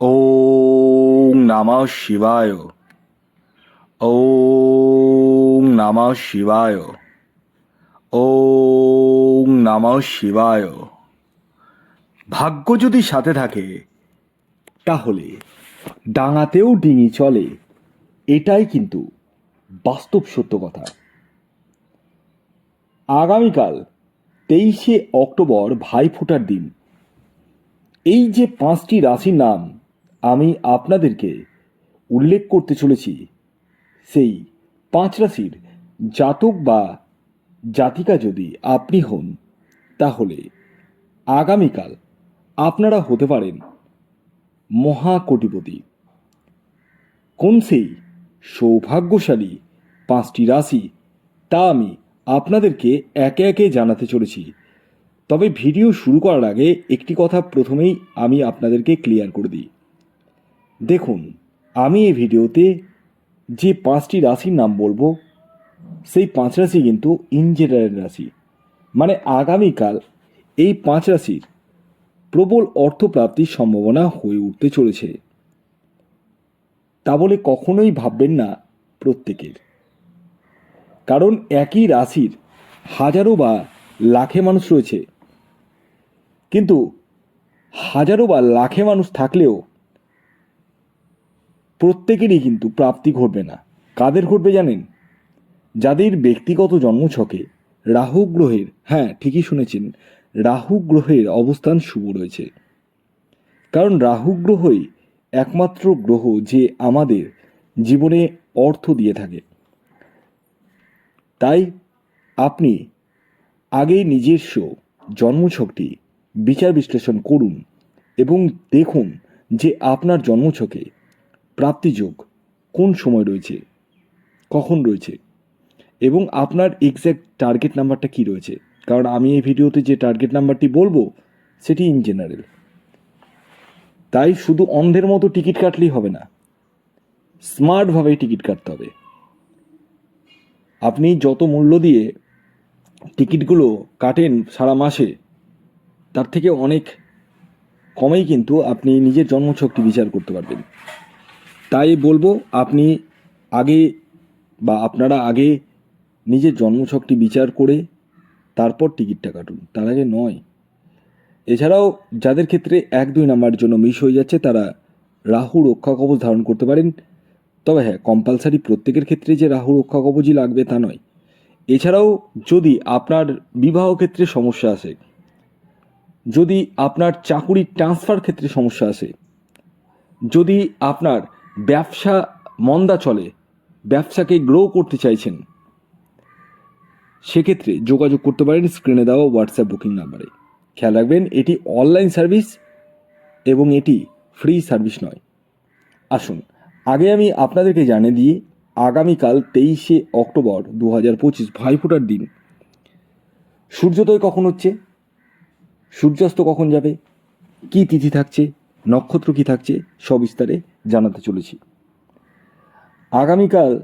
ওং নমঃ শিবায়। ওং নমঃ শিবায়। ওং নমঃ শিবায়। ভাগ্য যদি সাথে থাকে, তাহলে ডাঙাতেও ডিঙি চলে, এটাই কিন্তু বাস্তব সত্য কথা। আগামীকাল তেইশে অক্টোবর ভাইফোঁটার দিন। এই যে পাঁচটি রাশির নাম আমি আপনাদেরকে উল্লেখ করতে চলেছি সেই পাঁচ রাশির জাতক বা জাতিকা যদি আপনি হন, তাহলে আগামীকাল আপনারা হতে পারেন মহাকোটিপতি। কোন সেই সৌভাগ্যশালী পাঁচটি রাশি, তা আমি আপনাদেরকে একে একে জানাতে চলেছি। তবে ভিডিও শুরু করার আগে একটি কথা প্রথমেই আমি আপনাদেরকে ক্লিয়ার করে দিই। দেখুন, আমি এই ভিডিওতে যে পাঁচটি রাশির নাম বলব, সেই পাঁচ রাশি কিন্তু ইন জেনারেল রাশি। মানে আগামীকাল এই পাঁচ রাশির প্রবল অর্থপ্রাপ্তির সম্ভাবনা হয়ে উঠতে চলেছে। তা বলে কখনোই ভাববেন না প্রত্যেকের। কারণ একই রাশির হাজারো বা লাখে মানুষ রয়েছে। কিন্তু হাজারো বা লাখে মানুষ থাকলেও প্রত্যেকেরই কিন্তু প্রাপ্তি ঘটবে না। কাদের ঘটবে জানেন? যাদের ব্যক্তিগত জন্মছকে রাহু গ্রহের হ্যাঁ ঠিকই শুনেছেন, রাহু গ্রহের অবস্থান শুভ রয়েছে। কারণ রাহু গ্রহই একমাত্র গ্রহ যে আমাদের জীবনে অর্থ দিয়ে থাকে। তাই আপনি আগে নিজস্ব জন্মছকটি বিচার বিশ্লেষণ করুন এবং দেখুন যে আপনার জন্মছকে প্রাপ্তিযোগ কোন সময় রয়েছে? কখন রয়েছে? এবং আপনার এক্স্যাক্ট টার্গেট নাম্বারটা কি রয়েছে? কারণ আমি এই ভিডিওতে যে টার্গেট নাম্বারটি বলব, সেটি ইন জেনারেল তাই শুধু অন্ধের মতো টিকিট কাটলেই হবে না স্মার্টভাবে টিকিট কাটতে হবে। আপনি যত মূল্য দিয়ে টিকিটগুলো কাটেন সারা মাসে, তার থেকে অনেক কমেই কিন্তু আপনি নিজের জন্মছকটি বিচার করতে পারবেন। তাই বলব, আপনি আগে বা আপনারা আগে নিজের জন্মছকটি বিচার করে তারপর টিকিটটা কাটুন। তার আগে নয়। এছাড়াও যাদের ক্ষেত্রে এক, দুই নাম্বারের জন্য মিস হয়ে যাচ্ছে, তারা রাহু রক্ষা কবচ ধারণ করতে পারেন। তবে হ্যাঁ কম্পালসারি প্রত্যেকের ক্ষেত্রে যে রাহু রক্ষা কবচই লাগবে তা নয়। এছাড়াও যদি আপনার বিবাহ ক্ষেত্রে সমস্যা আসে, যদি আপনার চাকুরির ট্রান্সফার ক্ষেত্রে সমস্যা আসে, যদি আপনার ব্যবসা মন্দা চলে, ব্যবসাকে গ্রো করতে চাইছেন। সেক্ষেত্রে যোগাযোগ করতে পারেন স্ক্রিনে দেওয়া হোয়াটসঅ্যাপ বুকিং নাম্বারে খেয়াল রাখবেন, এটি অনলাইন সার্ভিস এবং এটি ফ্রি সার্ভিস নয়। আসুন, আগে আমি আপনাদেরকে জানিয়ে দিই, আগামীকাল তেইশে অক্টোবর দু হাজার পঁচিশ ভাইফোঁটার দিন। সূর্যোদয় কখন হচ্ছে? সূর্যাস্ত কখন যাবে? কি তিথি থাকছে? নক্ষত্র কী থাকছে সবিস্তারে জানাতে চলেছি। আগামীকাল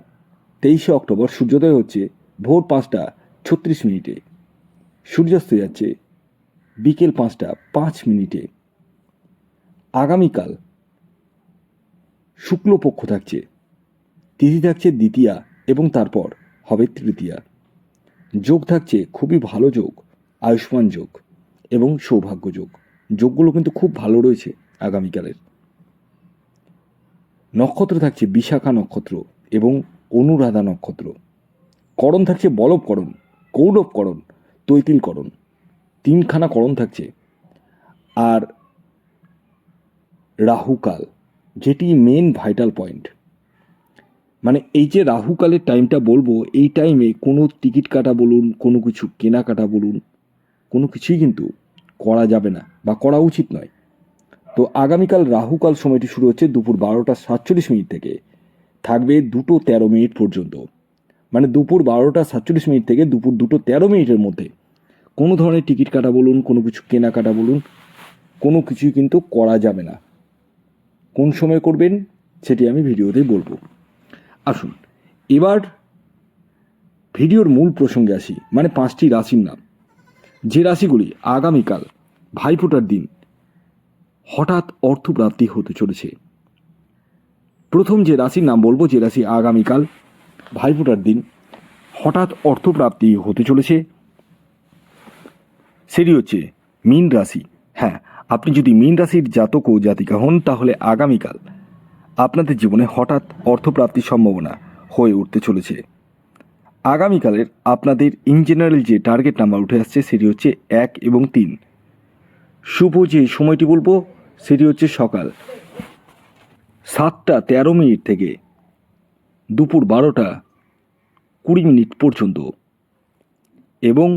তেইশে অক্টোবর সূর্যোদয় হচ্ছে ভোর পাঁচটা ছত্রিশ মিনিটে। সূর্যাস্ত যাচ্ছে বিকেল পাঁচটা পাঁচ মিনিটে। আগামীকাল শুক্লপক্ষ থাকছে, তিথি থাকছে দ্বিতীয়া এবং তারপর হবে তৃতীয়া। যোগ থাকছে খুবই ভালো যোগ, আয়ুষ্মান যোগ এবং সৌভাগ্য যোগ। যোগগুলো কিন্তু খুব ভালো রয়েছে আগামীকালের। নক্ষত্র থাকছে বিশাখা নক্ষত্র এবং অনুরাধা নক্ষত্র। করণ থাকছে বলবকরণ, কৌরবকরণ, তৈতিলকরণ। তিনখানা করণ থাকছে। আর রাহুকাল, যেটি মেন ভাইটাল পয়েন্ট মানে এই যে রাহুকালের টাইমটা বলব, এই টাইমে কোনো টিকিট কাটা বলুন, কোনো কিছু কেনাকাটা বলুন, কোনো কিছুই কিন্তু করা যাবে না বা করা উচিত নয়। তো আগামীকাল রাহুকাল সময়টি শুরু হচ্ছে দুপুর বারোটা সাতচল্লিশ মিনিট থেকে। থাকবে দুটো তেরো মিনিট পর্যন্ত। মানে দুপুর বারোটা সাতচল্লিশ মিনিট থেকে দুপুর দুটো তেরো মিনিটের মধ্যে। কোনো ধরনের টিকিট কাটা বলুন, কোনো কিছু কেনাকাটা বলুন, কোনো কিছুই কিন্তু করা যাবে না। কোন সময় করবেন সেটি আমি ভিডিওতেই বলব। আসুন, এবার ভিডিওর মূল প্রসঙ্গে আসি। মানে পাঁচটি রাশির নাম। যে রাশিগুলি আগামীকাল ভাইফোঁটার দিন হঠাৎ অর্থপ্রাপ্তি হতে চলেছে। প্রথম যে রাশির নাম বলব, যে রাশি আগামীকাল ভাইফোঁটার দিন হঠাৎ অর্থপ্রাপ্তি হতে চলেছে, সেটি হচ্ছে মীন রাশি। হ্যাঁ আপনি যদি মীন রাশির জাতক ও জাতিকা হন, তাহলে আগামীকাল আপনাদের জীবনে হঠাৎ অর্থপ্রাপ্তির সম্ভাবনা হয়ে উঠতে চলেছে। আগামীকালের আপনাদের ইন জেনারেল যে টার্গেট নাম্বার উঠে আসছে সেটি হচ্ছে এক এবং তিন। শুভ যে সময়টি বলব, সেটি হচ্ছে সকাল সাতটা তেরো মিনিট থেকে দুপুর বারোটা কুড়ি মিনিট পর্যন্ত এবং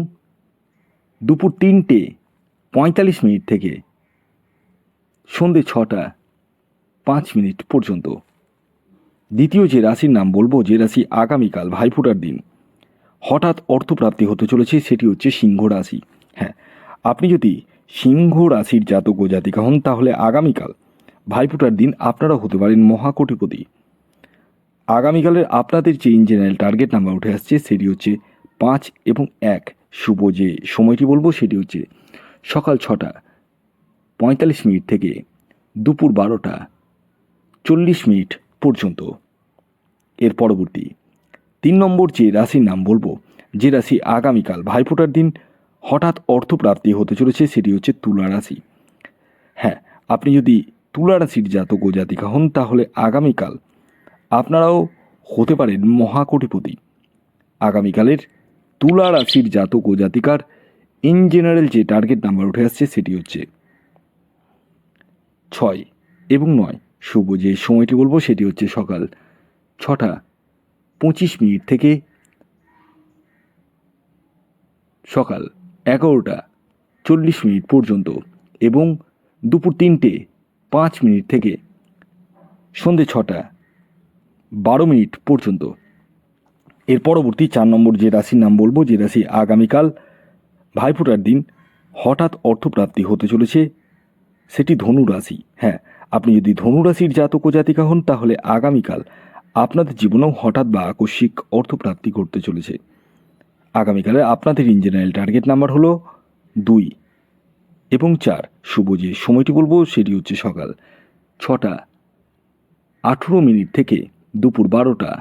দুপুর তিনটে পঁয়তাল্লিশ মিনিট থেকে সন্ধে ছটা পাঁচ মিনিট পর্যন্ত। দ্বিতীয় যে রাশির নাম বলব, যে রাশি আগামীকাল ভাইফোঁটার দিন। হঠাৎ অর্থপ্রাপ্তি হতে চলেছে, সেটি হচ্ছে সিংহ রাশি। হ্যাঁ আপনি যদি সিংহ রাশির জাতক ও জাতিকা হন, তাহলে আগামীকাল ভাইফোঁটার দিন আপনারা হতে পারেন মহাকোটিপতি। আগামীকালের আপনাদের যে ইঞ্জিনিয়ার টার্গেট নাম্বার উঠে আসছে, সেটি হচ্ছে পাঁচ এবং এক। শুভ যে সময়টি বলব, সেটি হচ্ছে সকাল ছটা পঁয়তাল্লিশ মিনিট থেকে দুপুর বারোটা চল্লিশ মিনিট পর্যন্ত। এর পরবর্তী তিন নম্বর যে রাশির নাম বলব, যে রাশি আগামীকাল ভাইফোঁটার দিন, হঠাৎ অর্থপ্রাপ্তি হতে চলেছে সেটি হচ্ছে তুলা রাশি। হ্যাঁ আপনি যদি তুলা রাশির জাতক ও জাতিকা হন, তাহলে আগামীকাল আপনারাও হতে পারেন মহাকোটিপতি। আগামীকালের তুলা রাশির জাতক ও জাতিকার ইন জেনারেল যে টার্গেট নাম্বার উঠে আসছে সেটি হচ্ছে ছয় এবং নয়। শুভ যে সময়টি বলব, সেটি হচ্ছে সকাল ছটা পঁচিশ মিনিট থেকে সকাল এগারোটা চল্লিশ মিনিট পর্যন্ত এবং দুপুর তিনটে পাঁচ মিনিট থেকে সন্ধে ছটা বারো মিনিট পর্যন্ত। এর পরবর্তী চার নম্বর যে রাশির নাম বলব, যে রাশি আগামীকাল ভাইফোঁটার দিন হঠাৎ অর্থপ্রাপ্তি হতে চলেছে, সেটি ধনু রাশি। হ্যাঁ আপনি যদি ধনু রাশির জাতক জাতিকা হন, তাহলে আগামীকাল আপনাদের জীবনেও হঠাৎ বা আকস্মিক অর্থপ্রাপ্তি ঘটতে চলেছে। আগামীকালে আপনাদের ইঞ্জিনিয়ারিং টার্গেট নাম্বার হলো দুই এবং চার। শুভ যে সময়টি বলব, সেটি হচ্ছে সকাল ছটা আঠেরো মিনিট থেকে দুপুর বারোটা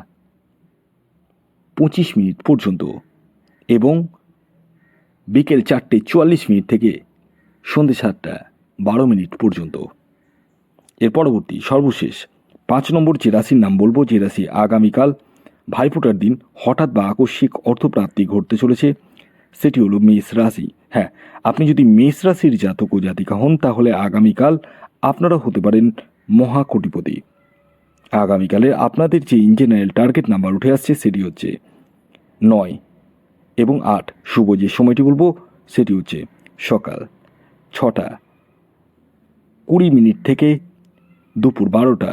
পঁচিশ মিনিট পর্যন্ত এবং বিকেল চারটে চুয়াল্লিশ মিনিট থেকে সন্ধে সাতটা বারো মিনিট পর্যন্ত। এর পরবর্তী সর্বশেষ পাঁচ নম্বর যে রাশির নাম বলব, যে রাশি আগামীকাল ভাইফোঁটার দিন হঠাৎ বা আকস্মিক অর্থপ্রাপ্তি ঘটতে চলেছে, সেটি হলো মেষ রাশি। হ্যাঁ আপনি যদি মেষ রাশির জাতক ও জাতিকা হন, তাহলে আগামীকাল আপনারা হতে পারেন মহাকোটিপতি। আগামীকালে আপনাদের যে ইঞ্জিনিয়ারিং টার্গেট নাম্বার উঠে আসছে, সেটি হচ্ছে নয় এবং আট। শুভ যে সময়টি বলব, সেটি হচ্ছে সকাল ছটা কুড়ি মিনিট থেকে দুপুর বারোটা।